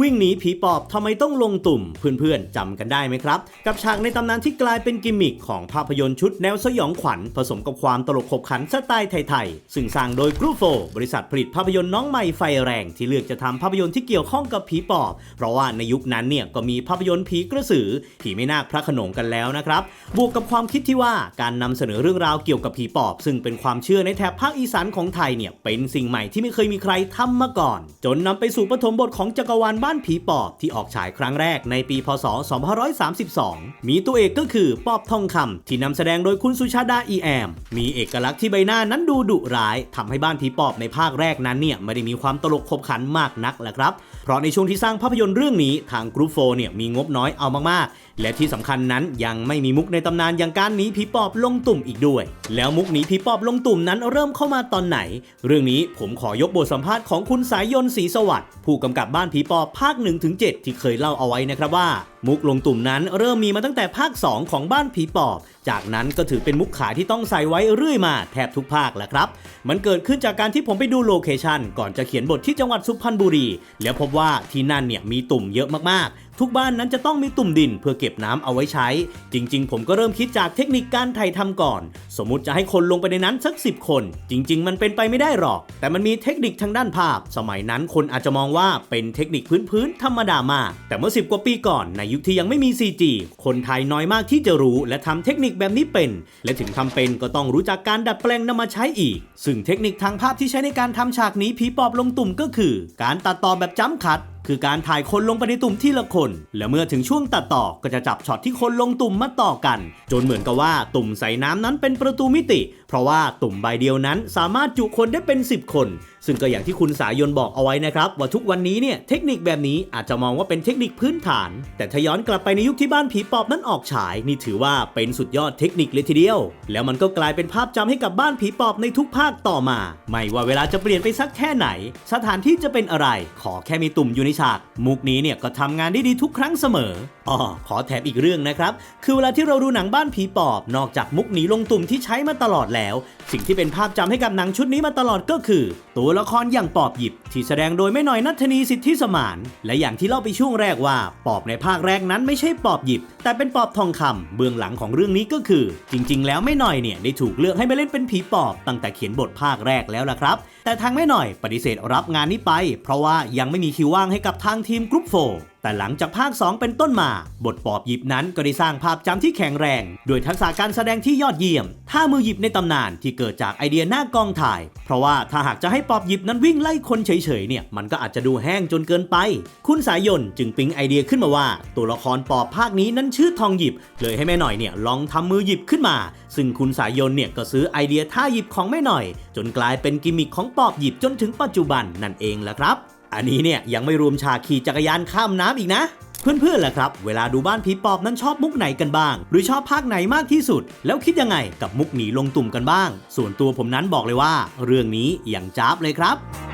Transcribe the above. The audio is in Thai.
วิ่งหนีผีปอบทำไมต้องลงตุ่ม เพื่อนๆจำกันได้ไหมครับ กับฉากในตำนานที่กลายเป็นกิมมิคของภาพยนตร์ชุดแนวสยองขวัญ ผสมกับความตลกขบขันสไตล์ไทยๆ ซึ่งสร้างโดยกรุ๊ปโฟบริษัทผลิตภาพยนตร์น้องใหม่ไฟแรง ที่เลือกจะทำภาพยนตร์ที่เกี่ยวข้องกับผีปอบ เพราะว่าในยุคนั้นเนี่ยก็มีภาพยนตร์ผีกระสือ ผีไม่นาคพระขนงกันแล้วนะครับ บวกกับความคิดที่ว่าการนำเสนอเรื่องราวเกี่ยวกับผีปอบ ซึ่งเป็นความเชื่อในแถบภาคอีสานของไทยเนี่ยเป็นสิ่งใหม่ที่ไม่เคยมีใครทำมาก่อน จนนำไปสู่ปฐมบทของจักรวาลบ้าานผีปอบที่ออกฉายครั้งแรกในปี พศ 2532 มีตัวเอกก็คือปอบทองคำที่นำแสดงโดยคุณสุชาดาอีแอม มีเอกลักษณ์ที่ใบหน้านั้นดูดุร้ายทำให้บ้านผีปอบในภาคแรกนั้นเนี่ยไม่ได้มีความตลกขบขันมากนักแหละครับ เพราะในช่วงที่สร้างภาพยนตร์เรื่องนี้ทางกรุ๊ปโฟเนี่ยมีงบน้อยเอามากๆ และที่สำคัญนั้นยังไม่มีมุกในตำนานอย่างการหนีผีปอบลงตุ่มอีกด้วย แล้วมุกหนีผีปอบลงตุ่มนั้นเริ่มเข้ามาตอนไหน เรื่องนี้ผมขอยกบทสัมภาษณ์ของคุณสายยนต์ศรีสวัสดิ์ผู้กำกับบ้านผีปอบภาค 1-7 ที่เคยเล่าเอาไว้นะครับว่า มุกลงตุ่มนั้นเริ่มมีมาตั้งแต่ภาค 2 ของบ้านผีปอบ จากนั้นก็ถือเป็นมุกขายที่ต้องใส่ไว้เรื่อยมาแทบทุกภาคแหละครับ มันเกิดขึ้นจากการที่ผมไปดูโลเคชันก่อนจะเขียนบทที่จังหวัดสุพรรณบุรี แล้วพบว่าที่นั่นเนี่ยมีตุ่มเยอะมากๆ ทุกบ้านนั้นจะต้องมีตุ่มดินเพื่อเก็บน้ำเอาไว้ใช้ จริง ๆ ผมก็เริ่มคิดจากเทคนิคการถ่ายทำก่อน สมมุติจะให้คนลงไปในนั้นสัก 10 คน จริง ๆ มันเป็นไปไม่ได้หรอก แต่มันมีเทคนิคทางด้านภาพ สมัยนั้นคนอาจจะมองว่าเป็นเทคนิคพื้นๆธรรมดามาก แต่เมื่อ 10 กว่าปีก่อนในยุคที่ยังไม่มี CG คนไทยน้อยมากที่จะรู้และทำเทคนิคแบบนี้เป็น และถึงทำเป็นก็ต้องรู้จักการดัดแปลงนำมาใช้อีก ซึ่งเทคนิคทางภาพที่ใช้ในการทำฉากนี้ผีปอบลงตุ่มก็คือ การตัดต่อแบบจ้ำคัด คือการถ่ายคนลงไปในตุ่มที่ละคน และเมื่อถึงช่วงตัดต่อก็จะจับช็อตที่คนลงตุ่มมาต่อกัน จนเหมือนกับว่าตุ่มใส่น้ำนั้นเป็นประตูมิติ เพราะว่าตุ่มใบเดียวนั้นสามารถจุคนได้เป็น 10 คน ซึ่งก็อย่างที่คุณสายนบอกเอาไว้นะครับว่าทุกวันนี้เนี่ยเทคนิคแบบนี้อาจจะมองว่าเป็นเทคนิคพื้นฐาน แต่ถ้าย้อนกลับไปในยุคที่บ้านผีปอบนั้นออกฉาย นี่ถือว่าเป็นสุดยอดเทคนิคเลยทีเดียว แล้วมันก็กลายเป็นภาพจำให้กับบ้านผีปอบในทุกภาคต่อมา ไม่ว่าเวลาจะเปลี่ยนไปสักแค่ไหน สถานที่จะเป็นอะไร ขอแค่มีตุ่มอยู่ในฉาก มุกนี้เนี่ยก็ทำงานได้ดีทุกครั้งเสมออ๋อขอแถมอีกเรื่องนะครับ คือเวลาที่เราดูหนังบ้านผีปอบ นอกจากมุกหนีลงตุ่มที่ใช้มาตลอดแล้ว สิ่งที่เป็นภาพจำให้กับหนังชุดนี้มาตลอดก็คือ ตัวละครอย่างปอบหยิบ ที่แสดงโดยไม่หน่อยนัทนีสิทธิสมาน และอย่างที่เล่าไปช่วงแรกว่า ปอบในภาคแรกนั้นไม่ใช่ปอบหยิบ แต่เป็นปอบทองคำเบื้องหลังของเรื่องนี้ก็คือ จริง ๆ แล้วไม่หน่อยเนี่ยได้ถูกเลือกให้มาเล่นเป็นผีปอบ ตั้งแต่เขียนบทภาคแรกแล้วล่ะครับ แต่ทางแม่หน่อยปฏิเสธรับงานนี้ไป เพราะว่ายังไม่มีคิวว่างให้กับทางทีมกรุ๊ปโฟ แต่หลังจากภาค 2 เป็นต้นมา บทปอบหยิบนั้นก็ได้สร้างภาพจำที่แข็งแรงด้วยทักษะการแสดงที่ยอดเยี่ยม ท่ามือหยิบในตำนานที่เกิดจากไอเดียหน้ากองถ่าย เพราะว่าถ้าหากจะให้ปอบหยิบนั้นวิ่งไล่คนเฉยๆเนี่ยมันก็อาจจะดูแห้งจนเกินไป คุณสายยนจึงปิ๊งไอเดียขึ้นมาว่า ตัวละครปอบภาคนี้นั้นชื่อทองหยิบ เลยให้แม่หน่อยเนี่ยลองทำมือหยิบขึ้นมา ซึ่งคุณสายยนเนี่ยก็ซื้อไอเดียท่าหยิบของแม่หน่อย จนกลายเป็นกิมมิคของปอบหยิบจนถึงปัจจุบันนั่นเองแหละครับ อันนี้เนี่ยยังไม่รวมฉากขี่จักรยานข้ามน้ำอีกนะเพื่อนๆล่ะครับ เวลาดูบ้านผีปอบนั้นชอบมุกไหนกันบ้าง หรือชอบภาคไหนมากที่สุด แล้วคิดยังไงกับมุกหนีลงตุ่มกันบ้าง ส่วนตัวผมนั้นบอกเลยว่า เรื่องนี้อย่างจ้าบเลยครับ